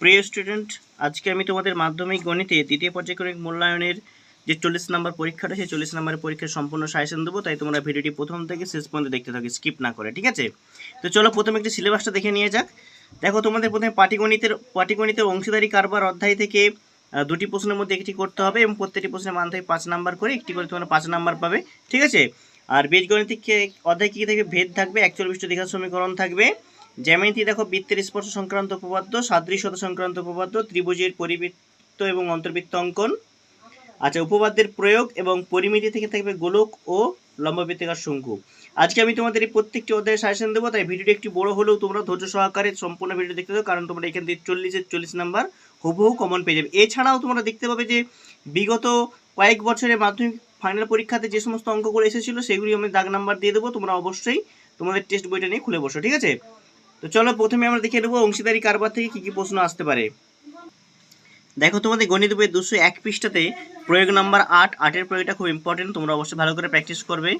প্রিয় স্টুডেন্ট, আজকে আমি তোমাদের মাধ্যমিক গণিতে দ্বিতীয় পর্যায়ক্রমিক মূল্যায়নের যে চল্লিশ নম্বর পরীক্ষাটা, সেই চল্লিশ নম্বরের পরীক্ষার সম্পূর্ণ সাজেশন দেবো, তাই তোমরা ভিডিওটি প্রথম থেকে শেষ পর্যন্ত দেখতে থাকো, স্কিপ না করে, ঠিক আছে? তো চলো প্রথমে একটি সিলেবাসটা দেখে নিয়ে যাক। দেখো তোমাদের প্রথমে পাটিগণিতের পাটিগণিতের অংশীদারি কারবার অধ্যায় থেকে দুটি প্রশ্নের মধ্যে একটি করতে হবে এবং প্রত্যেকটি প্রশ্নের মান থেকে পাঁচ নাম্বার করে, একটি করে তোমরা পাঁচ নাম্বার পাবে, ঠিক আছে? আর বীজগণিতিক অধ্যায় কী থাকবে? ভেদ থাকবে একচল্লিশ দীঘা সমীকরণ থাকবে জ্যামিতি দেখো বৃত্তের স্পর্শ সংক্রান্ত উপপাদ্য সাদৃশ্যতা সংক্রান্ত উপপাদ্য, ত্রিভুজের পরিবৃত্ত এবং অন্তর্বৃত্ত অঙ্কন। আচ্ছা উপপাদ্যের প্রয়োগ এবং পরিমিতি থেকে থাকবে গোলক ও লম্ববৃত্তিকার শঙ্কু। আজকে আমি তোমাদের এই প্রত্যেকটি অধ্যায়ে সাজেশন দেবো, তাই ভিডিওটি একটি বড় হলেও তোমরা ধৈর্য সহকারে সম্পূর্ণ ভিডিও দেখতে দাও কারণ তোমরা এখান থেকে চল্লিশের চল্লিশ নাম্বার হুবহু কমন পেয়ে যাবে। এছাড়াও তোমরা দেখতে পাবে যে বিগত কয়েক বছরের মাধ্যমিক ফাইনাল পরীক্ষাতে যে সমস্ত অঙ্কগুলো এসেছিল, সেগুলি আমি দাগ নাম্বার দিয়ে দেবো। তোমরা অবশ্যই তোমাদের টেস্ট বইটা নিয়ে খুলে বসো, ঠিক আছে? তো চলো প্রথমে আমরা দেখে নেব অংশীদারি কারবার থেকে কি কি প্রশ্ন আসতে পারে। দেখো, তোমাদের গণিত বই দুশো এক পৃষ্ঠাতে প্রয়োগ নাম্বার আট, আটের প্রয়োগটা খুব ইম্পর্টেন্ট তোমরা অবশ্যই ভালো করে প্র্যাকটিস করবে।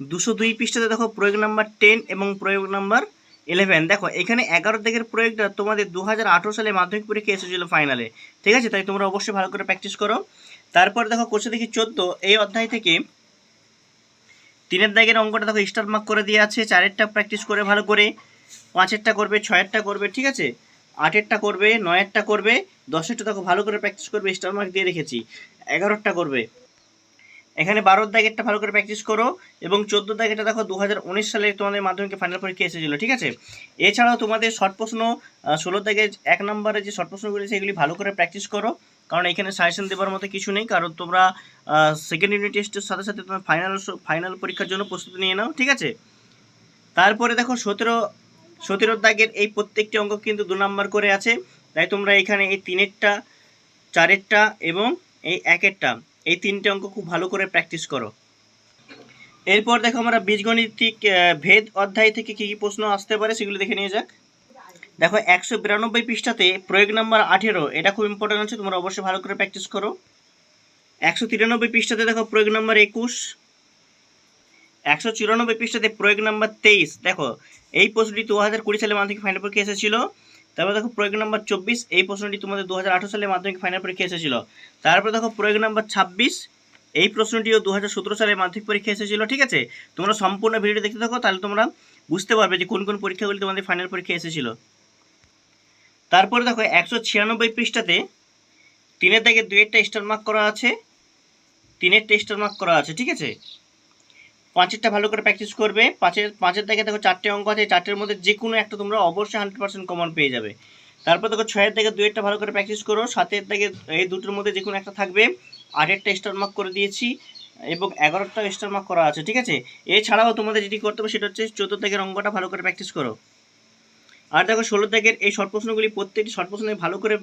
দুশো দুই পৃষ্ঠাতে দেখো প্রয়োগ নাম্বার টেন এবং প্রয়োগ নাম্বার ইলেভেন দেখো, এখানে এগারো দিকের প্রয়োগটা তোমাদের দু হাজার আঠেরো সালে মাধ্যমিক পরীক্ষা এসেছিল ফাইনালে ঠিক আছে? তাই তোমরা অবশ্যই ভালো করে প্র্যাকটিস করো। তারপর দেখো কোষে দেখি চোদ্দ। এই অধ্যায় থেকে তিনের দাগের অঙ্কটা দেখো স্টার মার্ক করে দিয়ে আছে। চারেরটা প্র্যাকটিস করে ভালো করে। পাঁচেরটা করবে, ছয়েরটা করবে, ঠিক আছে? আটেরটা করবে, নয়েরটা করবে, দশেরটা দেখো ভালো করে প্র্যাকটিস করবে স্টার মার্ক দিয়ে রেখেছি। এগারোটা করবে। এখানে বারোর দাগেরটা ভালো করে প্র্যাকটিস করো এবং চোদ্দ দাগেরটা দেখো দু হাজার উনিশ সালে তোমাদের মাধ্যমিকে ফাইনাল পরীক্ষা এসেছিল, ঠিক আছে? এছাড়াও তোমাদের শর্ট প্রশ্ন ষোলো দাগের এক নম্বরে যে শর্ট প্রশ্নগুলি সেগুলি ভালো করে প্র্যাকটিস করো, কারণ এখানে সাজেশন দেওয়ার মতো কিছু নেই, কারণ তোমরা সেকেন্ড ইউনিট টেস্টের সাথে সাথে তোমার ফাইনাল ফাইনাল পরীক্ষার জন্য প্রস্তুতি নিয়ে নাও, ঠিক আছে? তারপরে দেখো সতেরো সতেরো দাগের এই প্রত্যেকটি অঙ্ক কিন্তু দু নম্বর করে আছে। তাই তোমরা এখানে এই তিনেরটা, চারেরটা এবং এই একেরটা, এই তিনটে অঙ্ক খুব ভালো করে প্র্যাকটিস করো। এরপর দেখো আমরা বীজগণিতিক ভেদ অধ্যায় থেকে কী কী প্রশ্ন আসতে পারে সেগুলো দেখে নিয়ে যাক। দেখো একশো বিরানব্বই পৃষ্ঠাতে প্রয়োগ নাম্বার আঠেরো, এটা খুব ইম্পর্টেন্ট আছে, তোমরা অবশ্যই ভালো করে প্র্যাকটিস করো। একশো তিরানব্বই পৃষ্ঠাতে দেখো প্রয়োগ নাম্বার একুশ একশো চুরানব্বই পৃষ্ঠাতে প্রয়োগ নাম্বার তেইশ। দেখো, এই প্রশ্নটি দু হাজার কুড়ি সালে মাধ্যমিক ফাইনাল পরীক্ষা এসেছিল। তারপর দেখো, প্রয়োগ নাম্বার চব্বিশ, এই প্রশ্নটি তোমাদের দু হাজার আঠারো সালে মাধ্যমিক ফাইনাল পরীক্ষা এসেছিল। তারপর দেখো, প্রয়োগ নাম্বার ছাব্বিশ, এই প্রশ্নটিও দু হাজার সতেরো সালে মাধ্যমিক পরীক্ষা এসেছিল, ঠিক আছে? তোমরা সম্পূর্ণ ভিডিও দেখতে থাকো, তাহলে তোমরা বুঝতে পারবে যে কোন কোন পরীক্ষাগুলি তোমাদের ফাইনাল পরীক্ষা এসেছিল। তারপরে দেখো, একশো ছিয়ানব্বই পৃষ্ঠাতে তিনের দাগে দুয়েরটা স্টার মার্ক করা আছে তিনেরটা স্টার মার্ক করা আছে, ঠিক আছে? পাঁচেরটা ভালো করে প্র্যাকটিস করবে। পাঁচের পাঁচের দাগে দেখো চারটে অঙ্ক আছে চারটের মধ্যে যে কোনো একটা তোমরা অবশ্যই হান্ড্রেড পার্সেন্ট কমন পেয়ে যাবে। তারপর দেখো ছয়ের দাগে দুয়েরটা ভালো করে প্র্যাকটিস করো, সাতের দাগে এই দুটোর মধ্যে যে কোনো একটা থাকবে। আটেরটা স্টার মার্ক করে দিয়েছি এবং এগারোটা স্টার মার্ক করা আছে, ঠিক আছে? এছাড়াও তোমাদের যেটি করতে হবে সেটা হচ্ছে চোদ্দ দাগের অঙ্কটা ভালো করে প্র্যাকটিস করো। আর দেখো ষোলো দাগের এই শর্ট প্রশ্নগুলি প্রত্যেকটি শর্ট প্রশ্নে ভালো করে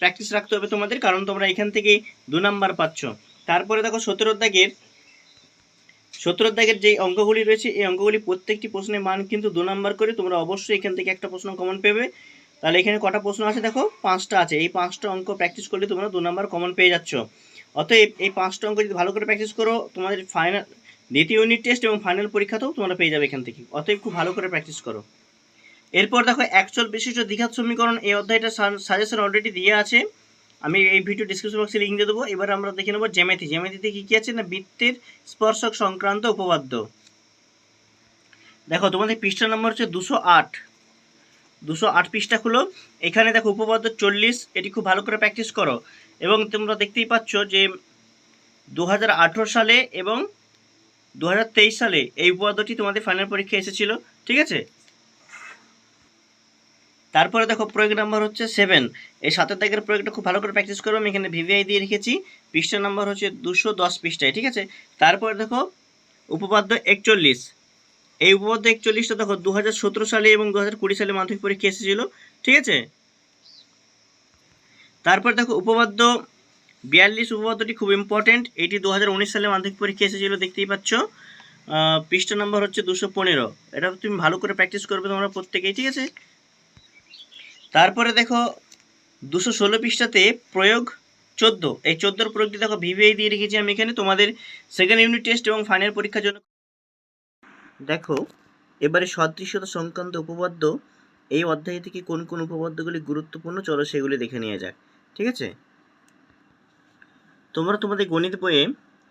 প্র্যাকটিস রাখতে হবে তোমাদের, কারণ তোমরা এখান থেকেই দু নাম্বার পাচ্ছ। তারপরে দেখো সতেরো দাগের সতেরো দাগের যে অঙ্কগুলি রয়েছে, এই অঙ্কগুলি প্রত্যেকটি প্রশ্নের মান কিন্তু দু নম্বর করে তোমরা অবশ্যই এখান থেকে একটা প্রশ্ন কমন পেবে। তাহলে এখানে কটা প্রশ্ন আছে দেখো? পাঁচটা আছে। এই পাঁচটা অঙ্ক প্র্যাকটিস করলে তোমরা দু নম্বর কমন পেয়ে যাচ্ছ। অতএব এই পাঁচটা অঙ্ক যদি ভালো করে প্র্যাকটিস করো, তোমাদের ফাইনাল দ্বিতীয় ইউনিট টেস্ট এবং ফাইনাল পরীক্ষাতেও তোমরা পেয়ে যাবে এখান থেকে। অতএব খুব ভালো করে প্র্যাকটিস করো। এরপর দেখো একচল বিশিষ্ট দ্বিঘাত সমীকরণ এই অধ্যায়টা সাজেশন অলরেডি দিয়ে আছে। আমি এই ভিডিও ডিসক্রিপশন বক্সে লিঙ্ক দিয়ে দেবো। এবার আমরা দেখে নেব জ্যামিতি। জ্যামিতিতে কী কী আছে? না, বৃত্তের স্পর্শক সংক্রান্ত উপপাদ্য। দেখো, তোমাদের পৃষ্ঠা নম্বর হচ্ছে দুশো আট। দুশো আট পৃষ্ঠা খুলো। এখানে দেখো উপপাদ্য চল্লিশ। এটি খুব ভালো করে প্র্যাকটিস করো। এবং তোমরা দেখতেই পাচ্ছ যে দু হাজার আঠেরো সালে এবং দু হাজার তেইশ সালে এই উপপাদ্যটি তোমাদের ফাইনাল পরীক্ষা এসেছিল। ঠিক আছে? তারপরে দেখো প্রয়োগ নাম্বার হচ্ছে সেভেন এই সাতের দাগের প্রয়োগটা খুব ভালো করে প্র্যাকটিস করব আমি এখানে ভিভিআই দিয়ে রেখেছি। পৃষ্ঠা নাম্বার হচ্ছে দুশো দশ পৃষ্ঠায়, ঠিক আছে? তারপরে দেখো, উপপাদ্য একচল্লিশ। এই উপপাদ্য একচল্লিশটা দেখো দু হাজার সতেরো সালে এবং দু হাজার কুড়ি সালে মাধ্যমিক পরীক্ষা এসেছিল, ঠিক আছে? তারপর দেখো, উপপাদ্য বিয়াল্লিশ, উপপাদ্যটি খুব ইম্পর্টেন্ট এটি দু হাজার উনিশ সালে মাধ্যমিক পরীক্ষা এসেছিল, দেখতেই পাচ্ছ। পৃষ্ঠা নাম্বার হচ্ছে দুশো পনেরো। এটা তুমি ভালো করে প্র্যাকটিস করবে তোমরা প্রত্যেকেই, ঠিক আছে? তারপরে দেখো দুশো ষোলো পৃষ্ঠাতে প্রয়োগ চোদ্দ। এই চোদ্দোর প্রয়োগটি দেখো ভিভিআই দিয়ে রেখেছি আমি এখানে। তোমাদের সেকেন্ড ইউনিট টেস্ট এবং ফাইনাল পরীক্ষার জন্য দেখো, এবারে সদৃশ্যতা সংক্রান্ত উপপাদ্য, এই অধ্যায় থেকে কোন কোন উপপাদ্যগুলি গুরুত্বপূর্ণ, চলো সেগুলি দেখে নিয়ে যাক। ঠিক আছে? তোমরা তোমাদের গণিত বইয়ে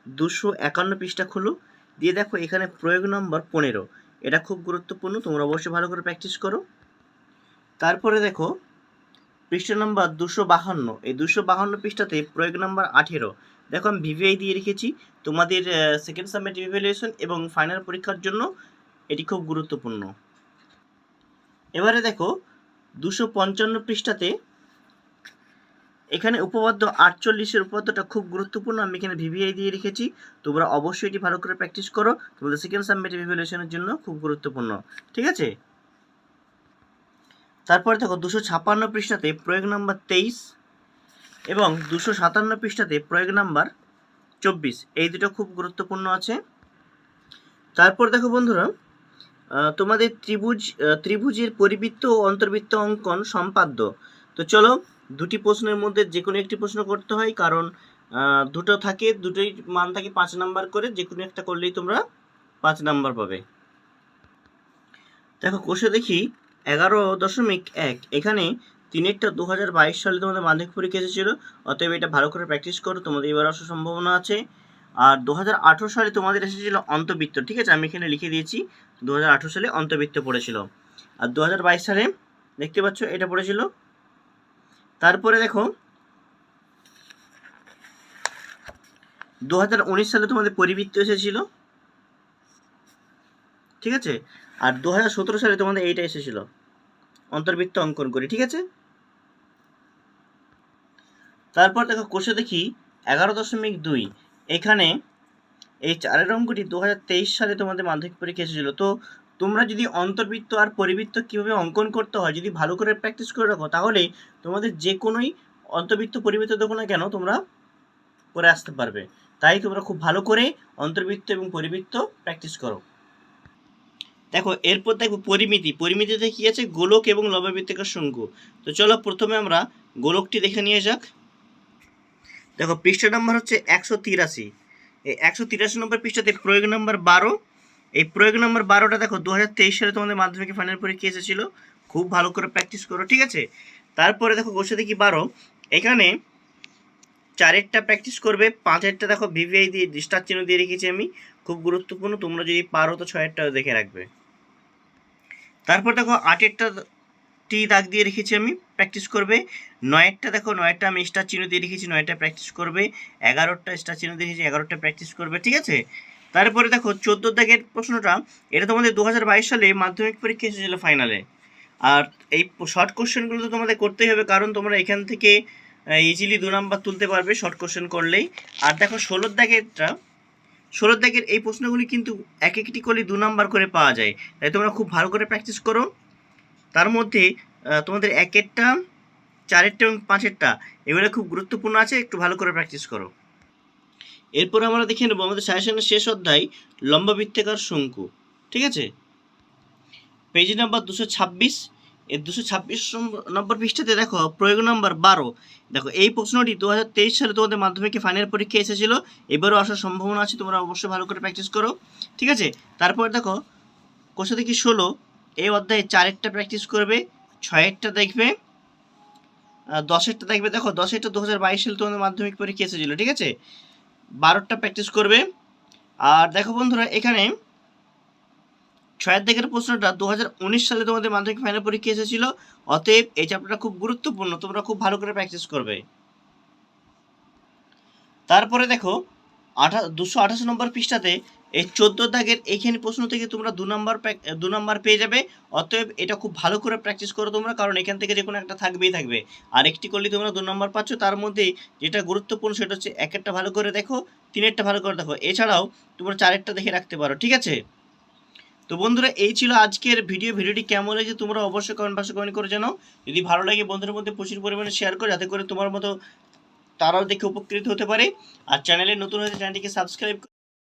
দুশো একান্ন পৃষ্ঠা খুলো। দিয়ে দেখো এখানে প্রয়োগ নম্বর পনেরো। এটা খুব গুরুত্বপূর্ণ, তোমরা অবশ্যই ভালো করে প্র্যাকটিস করো। তারপরে দেখো, পৃষ্ঠা নাম্বার দুশো বাহান্ন। এই দুশো বাহান্ন পৃষ্ঠাতে প্রয়োগ নাম্বার আঠেরো। দেখো, আমি ভিভিআই দিয়ে রেখেছি। তোমাদের সেকেন্ড সাবমিট ইভ্যালুয়েশন এবং ফাইনাল পরীক্ষার জন্য এটি খুব গুরুত্বপূর্ণ। এবারে দেখো, দুশো পঞ্চান্ন পৃষ্ঠাতে এখানে উপপাদ্য আটচল্লিশের উপপাদ্যটা খুব গুরুত্বপূর্ণ। আমি এখানে ভিভিআই দিয়ে রেখেছি। তোমরা অবশ্যই এটি ভালো করে প্র্যাকটিস করো। তোমাদের সেকেন্ড সাবমিট ইভ্যালুয়েশনের জন্য খুব গুরুত্বপূর্ণ। ঠিক আছে? তারপরে দেখো দুশো ছাপ্পান্ন পৃষ্ঠাতে প্রয়োগ নাম্বার তেইশ এবং দুশো সাতান্ন পৃষ্ঠাতে প্রয়োগ নাম্বার চব্বিশ। এই দুটো খুব গুরুত্বপূর্ণ আছে। তারপর দেখো বন্ধুরা তোমাদের ত্রিভুজ ত্রিভুজের পরিবৃত্ত ও অন্তর্বৃত্ত অঙ্কন সম্পাদ্য। তো চলো, দুটি প্রশ্নের মধ্যে যে কোনো একটি প্রশ্ন করতে হয়, কারণ দুটো থাকে, দুটোই মান থাকে পাঁচ নাম্বার করে যে কোনো একটা করলেই তোমরা পাঁচ নাম্বার পাবে। দেখো, কোষে দেখি এগারো দশমিক এক। এখানে তিনেরটা দু হাজার বাইশ সালে তোমাদের মাধ্যমিক পরীক্ষা এসেছিল, অতএব এটা ভালো করে প্র্যাকটিস করো, তোমাদের এবার আসার সম্ভাবনা আছে। আর দু হাজার আঠেরো সালে তোমাদের এসেছিল অন্তবৃত্ত ঠিক আছে? আমি এখানে লিখে দিয়েছি দু হাজার আঠেরো সালে অন্তবৃত্ত পড়েছিল। আর দু হাজার বাইশ সালে, দেখতে পাচ্ছ, এটা পড়েছিল। তারপরে দেখো দু হাজার উনিশ সালে তোমাদের পরিবৃত্ত এসেছিল। ঠিক আছে? আর দু হাজার সতেরো সালে তোমাদের এইটা এসেছিল। অন্তর্বৃত্ত অঙ্কন করি, ঠিক আছে? তারপর দেখো কোষে দেখি এগারো দশমিক দুই। এখানে এই চারের অঙ্কটি দু হাজার তেইশ সালে তোমাদের মাধ্যমিক পরীক্ষা এসেছিল। তো তোমরা যদি অন্তর্বৃত্ত আর পরিবৃত্ত কীভাবে অঙ্কন করতে হয়, যদি ভালো করে প্র্যাকটিস করে রাখো, তাহলে তোমাদের যে কোনোই অন্তর্বৃত্ত, পরিবৃত্ত দেখো না কেন, তোমরা করে আসতে পারবে। তাই তোমরা খুব ভালো করে অন্তর্বৃত্ত এবং পরিবৃত্ত প্র্যাকটিস করো। দেখো, এরপর দেখো পরিমিতি। পরিমিতিতে কি আছে? গোলক এবং লববৃত্তিকার শঙ্কু তো চলো প্রথমে আমরা গোলকটি দেখে নিয়ে যাক। দেখো, পৃষ্ঠা নাম্বার হচ্ছে একশো তিরাশি। এই একশো তিরাশি নম্বর পৃষ্ঠাতে প্রয়োগ নাম্বার বারো। এই প্রয়োগ নাম্বার বারোটা দেখো দু হাজার তেইশ সালে তোমাদের মাধ্যমিকে ফাইনাল পরীক্ষা এসেছিল। খুব ভালো করে প্র্যাকটিস করো, ঠিক আছে? তারপরে দেখো বসে দেখি বারো। এখানে চারেরটা প্র্যাকটিস করবে, পাঁচেরটা দেখো ভিভিআই দিয়ে ডিস্টার চিহ্ন দিয়ে রেখেছি আমি। খুব গুরুত্বপূর্ণ, তোমরা যদি পারো তো ছয়েরটা দেখে রাখবে। তারপর দেখো আটেরটা টি দাগ দিয়ে রেখেছি আমি প্র্যাকটিস করবে। নয়েরটা দেখো, নয়েরটা আমি স্টার চিহ্ন দিয়ে রেখেছি নয়টা প্র্যাকটিস করবে। এগারোটা স্টার চিহ্ন দিয়ে রেখেছি এগারোটা প্র্যাকটিস করবে, ঠিক আছে? তারপরে দেখো, চোদ্দ দাগের প্রশ্নটা, এটা তোমাদের দু হাজার বাইশ সালে মাধ্যমিক পরীক্ষা এসেছিল ফাইনালে আর এই শর্ট কোশ্চেনগুলো তো তোমাদের করতেই হবে, কারণ তোমরা এখান থেকে ইজিলি দু নাম্বার তুলতে পারবে শর্ট কোশ্চেন করলেই। আর দেখো, ষোলোর দাগেরটা ষোলোর দাগের এই প্রশ্নগুলি কিন্তু এক একটি করলে দু নাম্বার করে পাওয়া যায়। তাই তোমরা খুব ভালো করে প্র্যাকটিস করো। তার মধ্যে তোমাদের একেরটা, চারেরটা এবং পাঁচেরটা, এগুলো খুব গুরুত্বপূর্ণ আছে, একটু ভালো করে প্র্যাকটিস করো। এরপর আমরা দেখে নেব আমাদের সাজেশনের শেষ অধ্যায় লম্ববৃত্তাকার শঙ্কু, ঠিক আছে? পেজ নাম্বার দুশো ছাব্বিশ এর দুশো ছাব্বিশ নম্বর পৃষ্ঠাতে দেখো, প্রয়োগ নম্বর বারো। দেখো, এই প্রশ্নটি দু হাজার তেইশ সালে তোমাদের মাধ্যমিকে ফাইনাল পরীক্ষা এসেছিল। এবারও আসার সম্ভাবনা আছে, তোমরা অবশ্যই ভালো করে প্র্যাকটিস করো। ঠিক আছে? তারপর দেখো, কোষা দেখি ষোলো, এই অধ্যায়ে চারেরটা প্র্যাকটিস করবে, ছয়েরটা দেখবে দশেরটা দেখবে। দেখো, দশেরটা দু হাজার বাইশ সালে তোমাদের মাধ্যমিক পরীক্ষা এসেছিল, ঠিক আছে? বারোটা প্র্যাকটিস করবে। আর দেখো বন্ধুরা, এখানে ছয়ের দিকের প্রশ্নটা দু হাজার উনিশ সালে তোমাদের মাধ্যমিক ফাইনাল পরীক্ষা এসেছিল। অতএব এই চ্যাপ্টারটা খুব গুরুত্বপূর্ণ, তোমরা খুব ভালো করে প্র্যাকটিস করবে। তারপরে দেখো, আঠা, দুশো আঠাশ নম্বর পৃষ্ঠাতে এই চোদ্দ দাগের এইখানে প্রশ্ন থেকে তোমরা দু নম্বর দু নম্বর পেয়ে যাবে। অতএব এটা খুব ভালো করে প্র্যাকটিস করো তোমরা, কারণ এখান থেকে যে কোনো একটা থাকবেই থাকবে। আর একটি করলে তোমরা দু নম্বর পাচ্ছ, তার মধ্যে যেটা গুরুত্বপূর্ণ সেটা হচ্ছে একেরটা ভালো করে দেখো, তিনেরটা ভালো করে দেখো। এছাড়াও তোমরা চারেরটা দেখে রাখতে পারো, ঠিক আছে? তো বন্ধুরা, এই ছিল আজকের ভিডিও। ভিডিওটি কেমন হয়েছে তোমরা অবশ্যই কমেন্ট বক্সে কমেন্ট করে জানো যদি ভালো লাগে বন্ধুদের মধ্যে প্রচুর পরিমাণে শেয়ার করো, যাতে করে তোমার মতো তারাও দেখে উপকৃত হতে পারে। আর চ্যানেলে নতুন হয়েছে চ্যানেলটিকে সাবস্ক্রাইব